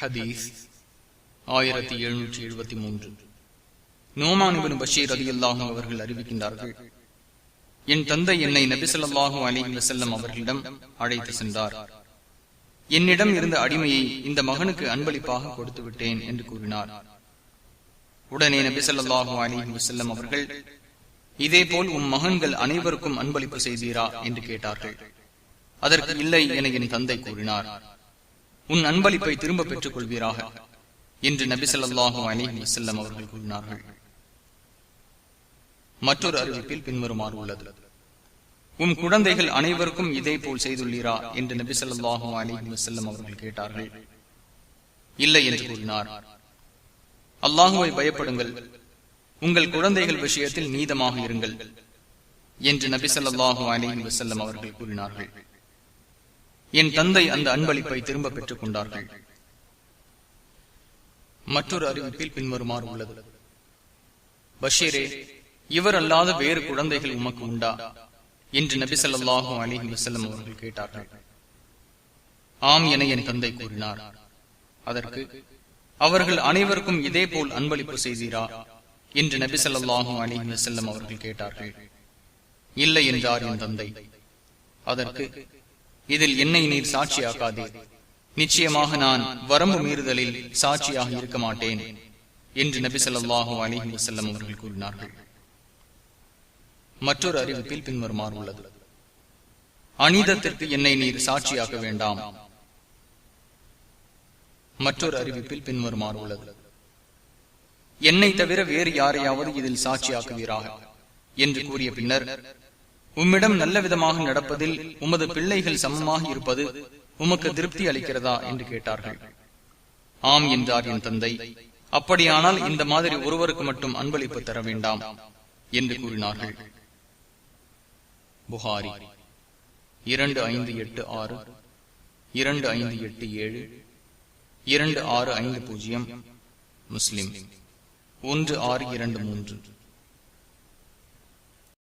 ஹதீஸ் ஆயிரத்தி எழுநூற்றி எழுபத்தி மூன்று. நோமானிபின் பஷீர் அலி அல்லாஹும் அவர்கள் அறிவிக்கின்றார்கள் என் தந்தை என்னை நபிசல்லாஹூ அலி வசல்லம் அவர்களிடம் அழைத்து சென்றார். என்னிடம் இருந்த அடிமையை இந்த மகனுக்கு அன்பளிப்பாக கொடுத்து விட்டேன் என்று கூறினார். உடனே நபிசல்லாஹூ அலி வசல்லம் அவர்கள் இதே போல் உன் மகன்கள் அனைவருக்கும் அன்பளிப்பு செய்தீரா? என்று கேட்டார்கள். அதற்கு இல்லை என என் தந்தை கூறினார். உன் அன்பளிப்பை திரும்ப பெற்றுக் கொள்வீராக என்று நபிசல்லாஹூ அலி வசல்லம் அவர்கள் கூறினார்கள். மற்றொரு அறிவிப்பில் பின்வருமாறு உள்ளது. உம் குழந்தைகள் அனைவருக்கும் இதே போல் செய்துள்ளீரா என்று நபி சொல்லாஹும் அலி வசல்லம் அவர்கள் கேட்டார்கள். இல்லை என்று கூறினார். அல்லாஹுவை பயப்படுங்கள். உங்கள் குழந்தைகள் விஷயத்தில் நீதமாக இருங்கள் என்று நபி சொல்லாஹு அலி வசல்லம் அவர்கள் கூறினார்கள். என் தந்தை அந்த அன்பளிப்பை திரும்ப பெற்றுக் கொண்டார்கள். மற்றொரு அறிவிப்பில் பின்வருமாறு உள்ளது. பஷீரே இவர் அல்லாத வேறு குழந்தைகள் உமக்கு உண்டா? என்று நபி சொல்லாஹும் அலிஹி வசல்லம் அவர்கள் கேட்டார்கள். ஆம் என என் தந்தை கூறினார். அதற்கு அவர்கள் அனைவருக்கும் இதே போல் அன்பளிப்பு செய்தீரா? என்று நபி சொல்லாஹும் அலிஹி வசல்லம் அவர்கள் கேட்டார்கள். இல்லை என்றார் என் தந்தை. அதற்கு இதில் என்னை நீர் சாட்சியாக்காதே. நிச்சயமாக நான் வரம்பு மீறுதலில் சாட்சியாக இருக்க மாட்டேன் என்று நபி சொல்லாஹு அலிஹி வசல்லம் அவர்கள் கூறினார்கள். மற்றொரு அறிவிப்பில் பின்வருமாறு உள்ளது. அனிதத்திற்கு என்னை நீர் சாட்சியாக்க வேண்டாம். மற்றொரு அறிவிப்பில் பின்வருமாறு உள்ளது. என்னை தவிர வேறு யாரையாவது இதில் சாட்சியாக்குவீராக என்று கூறிய பின்னர் உம்மிடம் நல்ல விதமாக நடப்பதில் உமது பிள்ளைகள் சமமாக இருப்பது உமக்கு திருப்தி அளிக்கிறதா என்று கேட்டார்கள். ஆம் என்றார் என் தந்தை. அப்படியானால் இந்த மாதிரி ஒருவருக்கு மட்டும் அன்பளிப்பு தர வேண்டாம் என்று கூறினார்கள். புகாரி இரண்டு ஐந்து எட்டு ஆறு இரண்டு ஐந்து எட்டு ஏழு இரண்டு ஆறு ஐந்து பூஜ்ஜியம் முஸ்லிம் ஒன்று ஆறு இரண்டு மூன்று.